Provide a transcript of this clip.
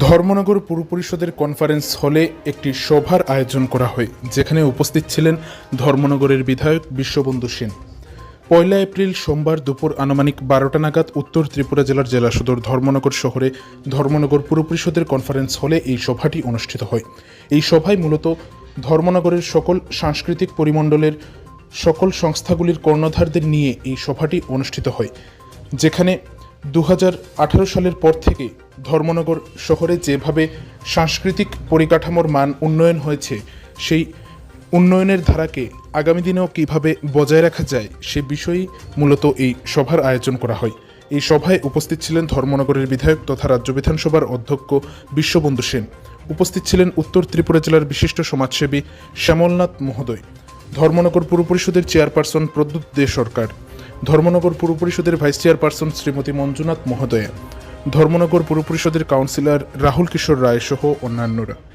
ধর্মনগর পুর পরিষদের কনফারেন্স হলে একটি সভার আয়োজন করা হয়, যেখানে উপস্থিত ছিলেন ধর্মনগরের বিধায়ক বিশ্ববন্ধু সেন। পয়লা এপ্রিল সোমবার দুপুর আনুমানিক বারোটা নাগাদ উত্তর ত্রিপুরা জেলার জেলা সদর ধর্মনগর শহরে ধর্মনগর পুর পরিষদের কনফারেন্স হলে এই সভাটি অনুষ্ঠিত হয়। এই সভায় মূলত ধর্মনগরের সকল সাংস্কৃতিক পরিমণ্ডলের সকল সংস্থাগুলির কর্ণধারদের নিয়ে এই সভাটি অনুষ্ঠিত হয়, যেখানে দু হাজার আঠারো সালের পর থেকে ধর্মনগর শহরে যেভাবে সাংস্কৃতিক পরিকাঠামোর মান উন্নয়ন হয়েছে, সেই উন্নয়নের ধারাকে আগামী দিনেও কীভাবে বজায় রাখা যায়, সে বিষয়েই মূলত এই সভার আয়োজন করা হয়। এই সভায় উপস্থিত ছিলেন ধর্মনগরের বিধায়ক তথা রাজ্য বিধানসভার অধ্যক্ষ বিশ্ববন্ধু সেন। উপস্থিত ছিলেন উত্তর ত্রিপুরা জেলার বিশিষ্ট সমাজসেবী শ্যামলনাথ মহোদয়। ধর্মনগর পুর পরিষদের চেয়ারপারসন প্রদ্যুৎ দে সরকার। ধর্মনগর পুর পরিষদের ভাইস চেয়ারপারসন শ্রীমতী মঞ্জুনাথ মহোদয়া, ধর্মনগর পুর পরিষদের কাউন্সিলর রাহুল কিশোর রায় সহ অন্যান্যরা।